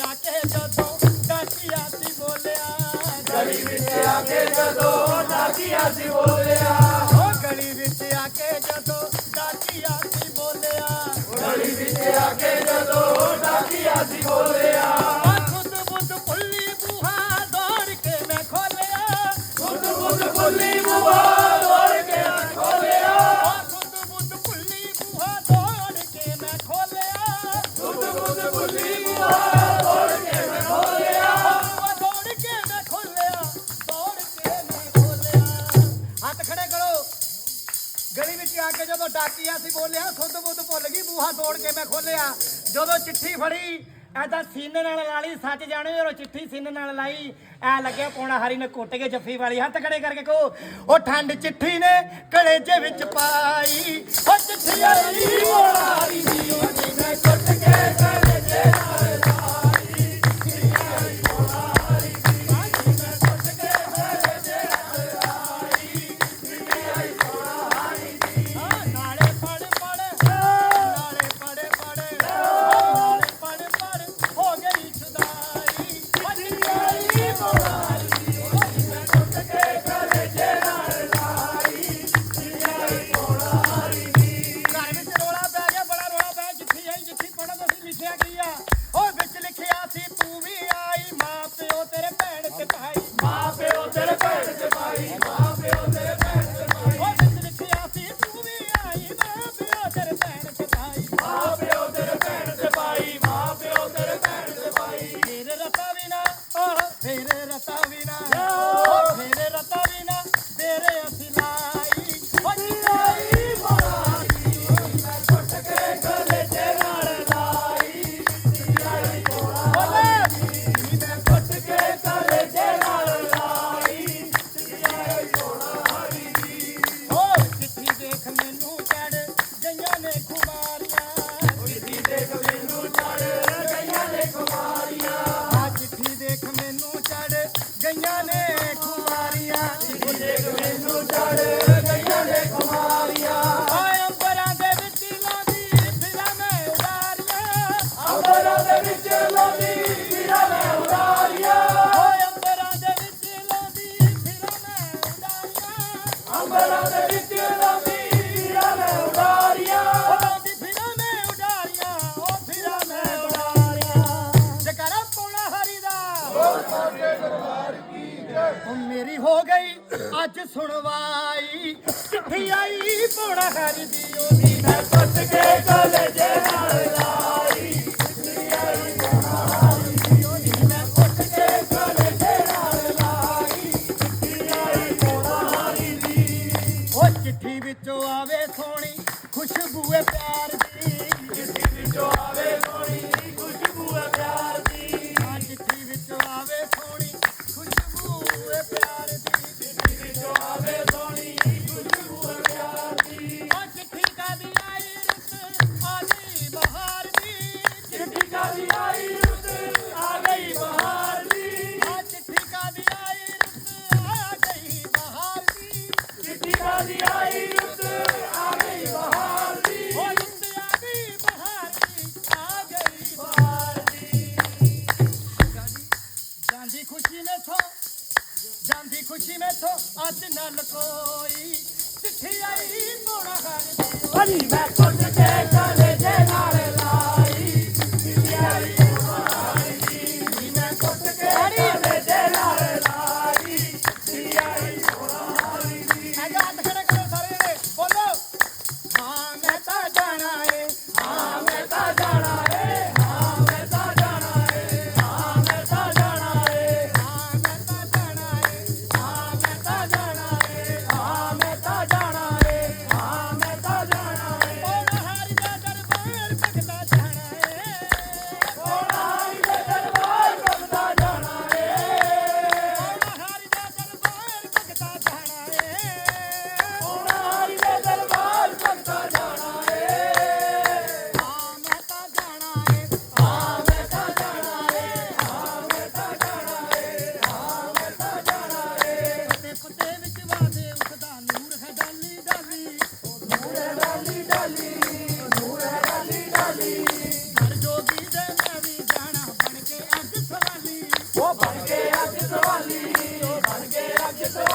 ਆ ਕੇ ਜਦੋਂ ਡਾਕੀਆ ਸੀ ਬੋਲਿਆ, ਗਲੀ ਵਿੱਚ ਆ ਕੇ ਜਦੋਂ ਡਾਕੀਆ ਸੀ ਬੋਲਿਆ। ਓ ਗਲੀ ਵਿੱਚ ਆ ਕੇ ਜਦੋਂ ਡਾਕੀਆ ਸੀ ਬੋਲਿਆ। ਗਲੀ ਵਿੱਚ ਆ ਕੇ ਜਦੋਂ ਡਾਕੀਆ ਸੀ ਬੋਲਿਆ। ਖੜੇ ਕਰੋ। ਗਲੀ ਵਿੱਚ ਆ ਕੇ ਜਦੋਂ ਡਾਕੀਆ ਸੀ ਬੋਲਿਆ, ਖੁਦ ਬੁੱਧ ਭੁੱਲ ਗਈ ਬੂਹਾ ਤੋੜ ਕੇ ਮੈਂ ਖੋਲਿਆ ਜਦੋਂ ਚਿੱਠੀ ਫੜੀ ਐਦਾਂ ਸੀਨੇ ਨਾਲ ਲਾ ਸੱਚ ਜਾਣੇ ਜਦੋਂ ਚਿੱਠੀ ਸੀਨੇ ਨਾਲ ਲਾਈ। ਐ ਲੱਗਿਆ ਪੌਣਾ ਹਰੀ ਨੇ ਕੁੱਟ ਕੇ ਜੱਫੀ ਵਾਲੀ, ਹੱਥ ਖੜੇ ਕਰਕੇ ਕੋ ਉਹ ਠੰਡ ਚਿੱਠੀ ਨੇ ਕਲੇਜੇ ਵਿੱਚ ਪਾਈ। ਉਹ ਚਿੱਠੀ ਵਾਲੀ ਮੋਲਾਰੀ ਦੀ ਉਹ ਜਿੰਨੇ ਕੁੱਟ ਕੇ ਕਲੇਜੇ Vea que ya. ने कुमारियां जग में नु चढ़ ਅੱਜ ਸੁਣਵਾਈ। ਚਿੱਠੀ ਆਈ ਪੌੜਾ ਹਰੀ ਦੀ ਉਹਦੀ ਮੈਂ ਪੁੱਛ ਕੇ ਕੇ ਕਲੇਜੇ ਨਾਲ ਉਹ ਚਿੱਠੀ ਵਿੱਚੋਂ ਆਵੇ ਸੋਹਣੀ ਖੁਸ਼ਬੂਏ ਪਿਆਰ ਜਾਂਦੀ ਖੁਸ਼ੀ ਮੈਥੋਂ ਅੱਜ ਨਾ ਲਕੋਈ ਚਿੱਠੀ ਆਈ ਮੋੜਾ ਹਰ ਹਰੀ ਮੈਂ ਕੁਝ ਤੇ ਕਾਲੇ ਦੇ ਨਾਲ ਲਾ